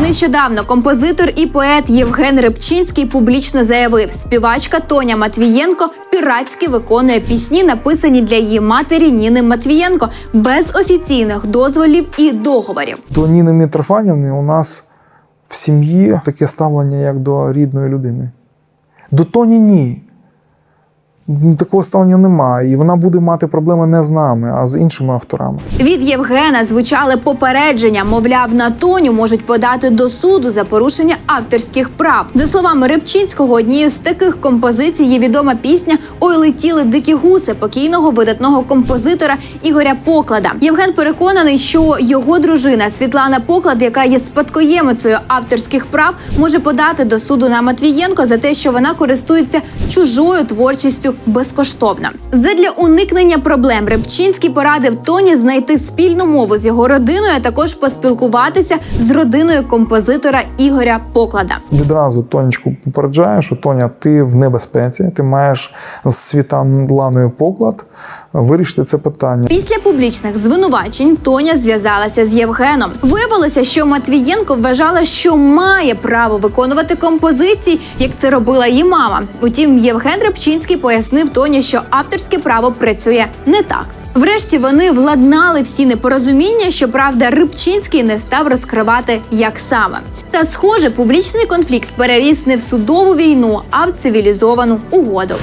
Нещодавно композитор і поет Євген Рибчинський публічно заявив, співачка Тоня Матвієнко піратськи виконує пісні, написані для її матері Ніни Матвієнко, без офіційних дозволів і договорів. До Ніни Мітрофанівни у нас в сім'ї таке ставлення, як до рідної людини. До Тоні ні. Такого ставлення немає. І вона буде мати проблеми не з нами, а з іншими авторами. Від Євгена звучали попередження, мовляв, на Тоню можуть подати до суду за порушення авторських прав. За словами Рибчинського, однією з таких композицій є відома пісня Ой летіли дикі гуси покійного видатного композитора Ігоря Поклада. Євген переконаний, що його дружина Світлана Поклад, яка є спадкоємицею авторських прав, може подати до суду на Матвієнко за те, що вона користується чужою творчістю безкоштовно. Задля уникнення проблем Рибчинський порадив Тоні знайти спільну мову з його родиною, а також поспілкуватися з родиною композитора Ігоря Поклада. Відразу Тонечку попереджаю, що Тоня, ти в небезпеці, ти маєш з Світланою поклад вирішити це питання. Після публічних звинувачень Тоня зв'язалася з Євгеном. Виявилося, що Матвієнко вважала, що має право виконувати композиції, як це робила її мама. Утім, Євген Рибчинський пояснив Тоні, що авторське право працює не так. Врешті вони владнали всі непорозуміння, що правда Рибчинський не став розкривати, як саме. Та схоже, публічний конфлікт переріс не в судову війну, а в цивілізовану угоду.